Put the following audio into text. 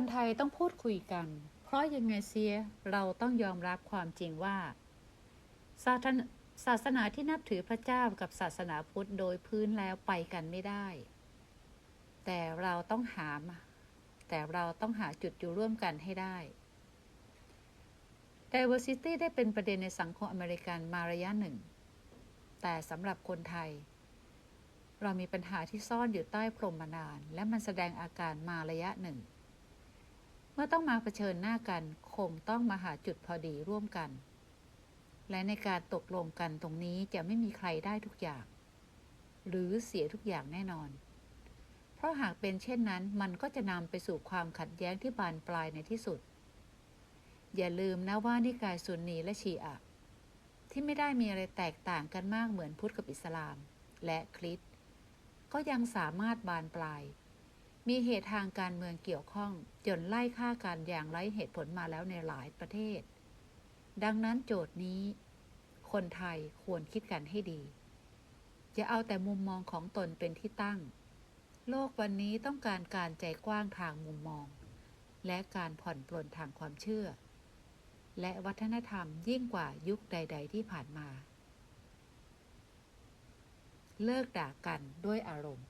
คนไทยต้องพูดคุยกัน เพราะยังไงเสียเราต้องยอมรับความจริงว่าศาสนศาสนาที่นับถือพระเจ้ากับศาสนาพุทธโดยพื้นแล้วไปกันไม่ได้ แต่เราต้องหามาแต่เราต้องหาจุดอยู่ร่วมกันให้ได้ diversity ได้เป็นประเด็นในสังคมอเมริกันมาระยะหนึ่ง แต่สำหรับคนไทย เรามีปัญหาที่ซ่อนอยู่ใต้พรมมานาน และมันแสดงอาการมาระยะหนึ่ง เมื่อต้องมาเผชิญหน้ากัน คงต้องมาหาจุดพอดีร่วมกัน และในการตกลงกันตรงนี้จะไม่มีใครได้ทุกอย่าง หรือเสียทุกอย่างแน่นอน เพราะหากเป็นเช่นนั้นมันก็จะนำไปสู่ความขัดแย้งที่บานปลายในที่สุด อย่าลืมนะว่านิกายซุนนีและชีอะ ที่ไม่ได้มีอะไรแตกต่างกันมากเหมือนพุทธกับอิสลาม และคริสต์ก็ยังสามารถบานปลาย มีเหตุทางการเมืองเกี่ยวข้อง จนไล่ฆ่ากันอย่างไร้เหตุผลมาแล้วในหลายประเทศ ดังนั้นโจทย์นี้ คนไทยควรคิดกันให้ดี อย่าเอาแต่มุมมองของตนเป็นที่ตั้ง โลกวันนี้ต้องการการใจกว้างทางมุมมอง และการผ่อนปลนทางความเชื่อ และวัฒนธรรมยิ่งกว่ายุคใด ๆ ที่ผ่านมา เลิกด่ากันด้วยอารมณ์